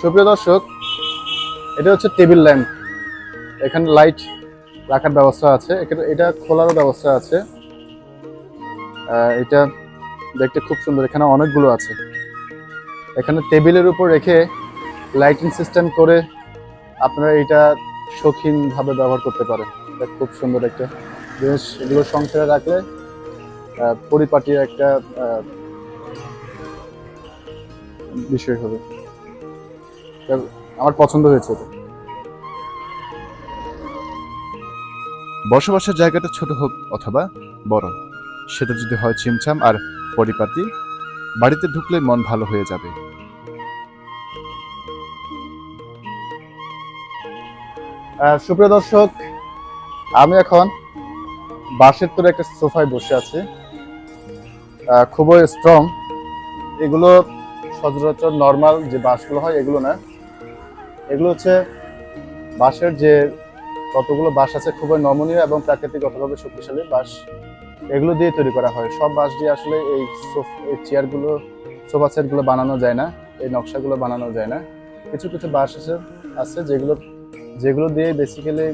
সুপ্রিয় দর্শক এটা হচ্ছে টেবিল ল্যাম্প। এখানে লাইট রাখার ব্যবস্থা আছে। এটা খোলারও ব্যবস্থা আছে। এটা দেখতে খুব সুন্দর। এখানে অনেকগুলো আছে। এখানে টেবিলের উপর রেখে লাইটিং সিস্টেম করে আপনারা এটা শৌখিনভাবে ব্যবহার করতে পারেন। এটা খুব সুন্দর একটা জিনিস। এগুলো সংসারে রাখলে আহ, পরিপাটির একটা বিষয় হবে। আমার পছন্দ হয়েছে এটা। বসবাসের জায়গাটা ছোট হোক অথবা বড় সেটা যদি হয় ছিমছাম আর পরিপাটি বাড়িতে ঢুকলে মন ভালো হয়ে যাবে। সুপ্রিয় দর্শক আমি এখন বাঁশের তোর একটা সোফায় বসে আছি। খুবই স্ট্রং এগুলো সচরাচর নর্মাল যে বাঁশগুলো হয় এগুলো না। এগুলো হচ্ছে বাঁশের যে কতগুলো বাঁশ আছে খুবই নমনীয় এবং প্রাকৃতিকভাবে শক্তিশালী বাঁশ। এগুলো দিয়ে তৈরি করা হয়। সব বাঁশ দিয়ে আসলে এই এই চেয়ারগুলো, সোফা সেটগুলো বানানো যায় না, এই নকশাগুলো বানানো যায় না। কিছু কিছু বাঁশ আছে আছে যেগুলো যেগুলো দিয়ে বেসিক্যালি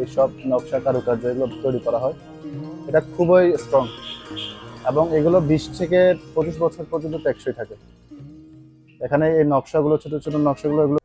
এই সব নকশা কারুকার্য এগুলো তৈরি করা হয়। এটা খুবই স্ট্রং এবং এগুলো বিশ থেকে পঁচিশ বছর পর্যন্ত টেকসই থাকে। এখানে এই নকশাগুলো, ছোট ছোট নকশাগুলো এগুলো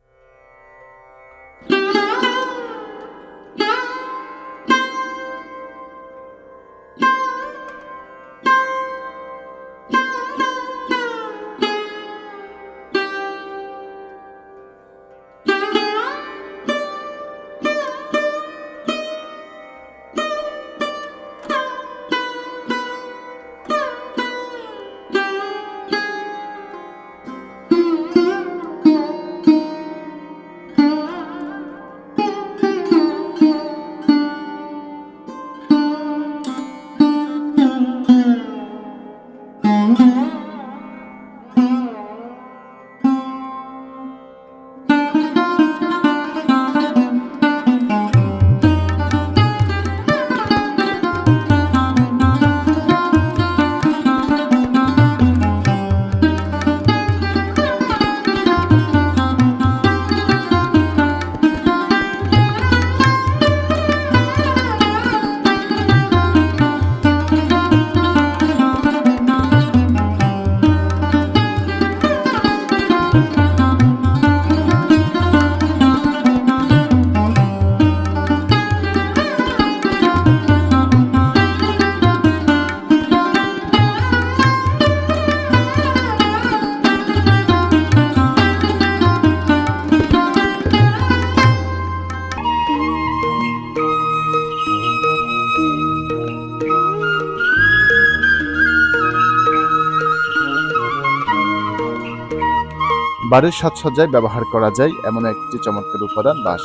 বাড়ির সাজসজ্জায় ব্যবহার করা যায় এমন একটি চমৎকার উপাদান, বাঁশ।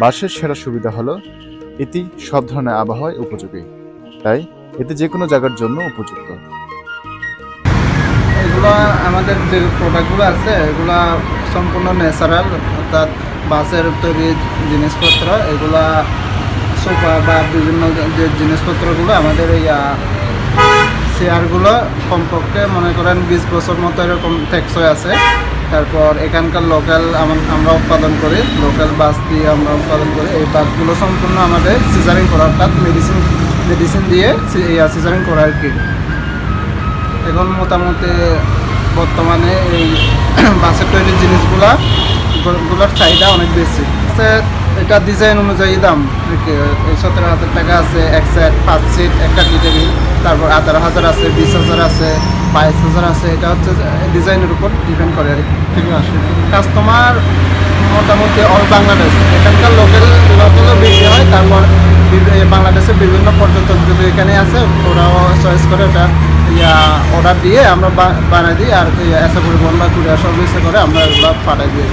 বাঁশের সেরা সুবিধা হলো, এটি সব ধরনের আবহাওয়ায় উপযোগী। তাই এতে যে কোনো জায়গার জন্য উপযুক্ত। এগুলো আমাদের যে প্রোডাক্টগুলো আছে, এগুলো সম্পূর্ণ ন্যাচারাল অর্থাৎ বাসের তৈরি জিনিসপত্র, এগুলা সোফা বা বিভিন্ন যে জিনিসপত্রগুলো আমাদের এই চেয়ারগুলো কমপক্ষে মনে করেন বিশ বছর মতো এরকম টেকসই আছে। তারপর এখানকার লোকাল আমরা উৎপাদন করি লোকাল বাস দিয়ে আমরা উৎপাদন করি। এই বাসগুলো সম্পূর্ণ আমাদের সিজারিং করা, অর্থাৎ মেডিসিন মেডিসিন দিয়ে সিজারিং করা আর কি। এখন মোটামুটি বর্তমানে এই বাসের তৈরি জিনিসগুলা গুলোর চাহিদা অনেক বেশি। এটা ডিজাইন অনুযায়ী দাম। সতেরো হাজার টাকা আছে এক সেট পাঁচ সিট একটা ক্যাটাগরি তারপর আঠারো হাজার আছে বিশ হাজার আছে বাইশ হাজার আছে। এটা হচ্ছে ডিজাইনের উপর ডিপেন্ড করে আর কি। ঠিক আছে। কাস্টমার মোটামুটি অল বাংলাদেশ এখানকার লোকাল লোকালও বেশি হয় তারপর বাংলাদেশের বিভিন্ন পর্যটক যদি এখানে আছে ওরাও চয়েস করে ওটা ইয়া অর্ডার দিয়ে আমরা বানাই দিই আর এসে পরিবহন বা কুরিয়ার সার্ভিসে করে আমরা এগুলো পাঠাই দিই।